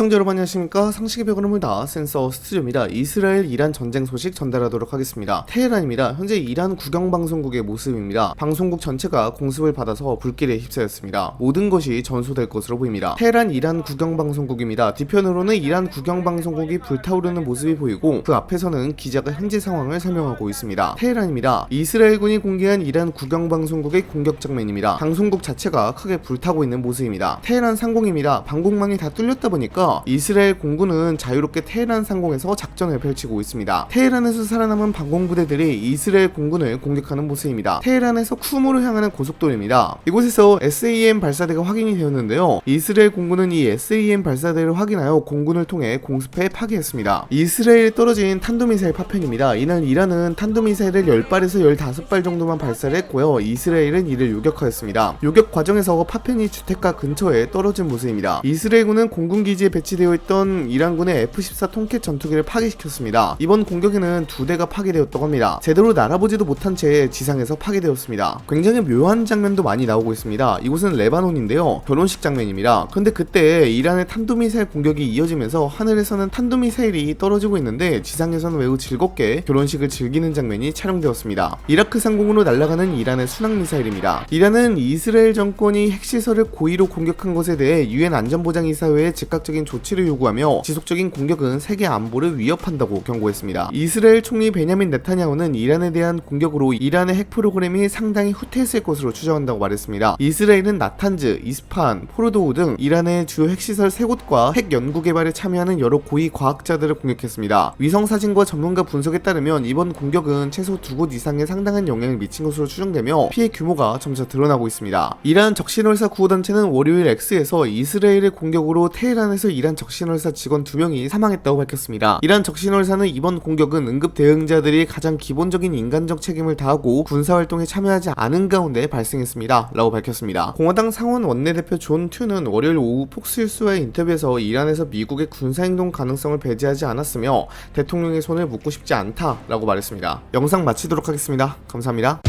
시청자 여러분 안녕하십니까? 상식의 벽을 물다 센서 스튜디오입니다. 이스라엘 이란 전쟁 소식 전달하도록 하겠습니다. 테헤란입니다. 현재 이란 국영방송국의 모습입니다. 방송국 전체가 공습을 받아서 불길에 휩싸였습니다. 모든 것이 전소될 것으로 보입니다. 테헤란 이란 국영방송국입니다. 뒤편으로는 이란 국영방송국이 불타오르는 모습이 보이고 그 앞에서는 기자가 현재 상황을 설명하고 있습니다. 테헤란입니다. 이스라엘군이 공개한 이란 국영방송국의 공격 장면입니다. 방송국 자체가 크게 불타고 있는 모습입니다. 테헤란 상공입니다. 방공망이 다 뚫렸다 보니까 이스라엘 공군은 자유롭게 테헤란 상공에서 작전을 펼치고 있습니다. 테헤란에서 살아남은 방공부대들이 이스라엘 공군을 공격하는 모습입니다. 테헤란에서 쿠무를 향하는 고속도로입니다. 이곳에서 SAM 발사대가 확인이 되었는데요. 이스라엘 공군은 이 SAM 발사대를 확인하여 공군을 통해 공습해 파괴했습니다. 이스라엘에 떨어진 탄도미사일 파편입니다. 이날 이란은 탄도미사일을 10발에서 15발 정도만 발사를 했고요. 이스라엘은 이를 요격하였습니다. 요격 과정에서 파편이 주택가 근처에 떨어진 모습입니다. 이스라엘군은 공군기지에 배치되어 있던 이란군의 F-14 통켓 전투기를 파괴시켰습니다. 이번 공격에는 두 대가 파괴되었다고 합니다. 제대로 날아보지도 못한 채 지상에서 파괴되었습니다. 굉장히 묘한 장면도 많이 나오고 있습니다. 이곳은 레바논인데요. 결혼식 장면입니다. 근데 그때 이란의 탄도미사일 공격이 이어지면서 하늘에서는 탄도미사일이 떨어지고 있는데 지상에서는 매우 즐겁게 결혼식을 즐기는 장면이 촬영되었습니다. 이라크 상공으로 날아가는 이란의 순항미사일입니다. 이란은 이스라엘 정권이 핵시설을 고의로 공격한 것에 대해 유엔 안전보장이사회에 즉각적인 조치를 요구하며 지속적인 공격은 세계 안보를 위협한다고 경고했습니다. 이스라엘 총리 베냐민 네타냐후는 이란에 대한 공격으로 이란의 핵 프로그램이 상당히 후퇴했을 것으로 추정한다고 말했습니다. 이스라엘은 나탄즈, 이스파한, 포르도우 등 이란의 주요 핵시설 세 곳과 핵 연구 개발에 참여하는 여러 고위 과학자들을 공격했습니다. 위성 사진과 전문가 분석에 따르면 이번 공격은 최소 두 곳 이상에 상당한 영향을 미친 것으로 추정되며 피해 규모가 점차 드러나고 있습니다. 이란 적신월사 구호단체는 월요일 X에서 이스라엘의 공격으로 테헤란에서 이란 적신월사 직원 2명이 사망했다고 밝혔습니다. 이란 적신월사는 이번 공격은 응급 대응자들이 가장 기본적인 인간적 책임을 다하고 군사활동에 참여하지 않은 가운데 발생했습니다. 라고 밝혔습니다. 공화당 상원 원내대표 존 튜는 월요일 오후 폭스뉴스와의 인터뷰에서 이란에서 미국의 군사행동 가능성을 배제하지 않았으며 대통령의 손을 묻고 싶지 않다라고 말했습니다. 영상 마치도록 하겠습니다. 감사합니다.